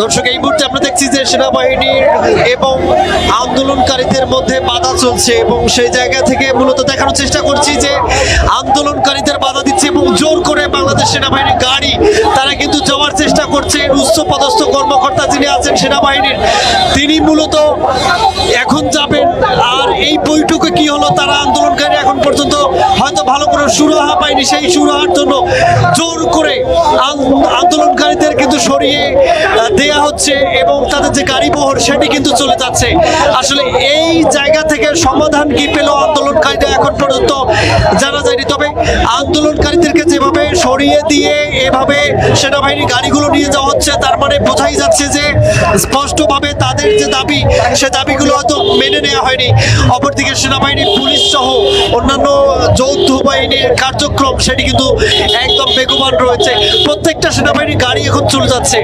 দর্শক, এই মুহূর্তে আমরা দেখছি যে সেনাবাহিনীর এবং আন্দোলনকারীদের মধ্যে বাধা চলছে এবং সেই জায়গা থেকে মূলত দেখানোর চেষ্টা করছি যে আন্দোলনকারীদের বাধা দিচ্ছে এবং জোর করে বাংলাদেশ সেনাবাহিনীর গাড়ি, তারা কিন্তু যাওয়ার চেষ্টা করছে। উচ্চ পদস্থ কর্মকর্তা যিনি আছেন সেনাবাহিনীর, তিনি মূলত এখন যাবেন। আর এই বৈঠকে কি হলো? তারা আন্দোলনকারী এখন পর্যন্ত হয়তো ভালো করে সুরাহা পায়নি। সেই সুরাহার জন্য আন্দোলনকারীদের কিন্তু সরিয়ে দেয়া হচ্ছে এবং তাদের যে গাড়ি বহর সেটি কিন্তু চলে যাচ্ছে। আসলে এই জায়গা থেকে সমাধান কি পেল আন্দোলনকারীরা এখন পর্যন্ত জানা যায়নি। তবে আন্দোলনকারীদেরকে যেভাবে সরিয়ে দিয়ে এভাবে সেনাবাহিনী গাড়িগুলো নিয়ে যাওয়া হচ্ছে, তার মানে বোঝাই যাচ্ছে যে স্পষ্টভাবে তাদের যে দাবি, সে দাবিগুলো হয়তো মেনে নেওয়া হয়নি। অপরদিকে সেনাবাহিনী, পুলিশ সহ অন্যান্য যৌথ বাহিনীর কার্যক্রম সেটি কিন্তু একদম বেগবান রয়েছে। প্রত্যেকটা সেনাবাহিনীর গাড়ি এখন চলে যাচ্ছে।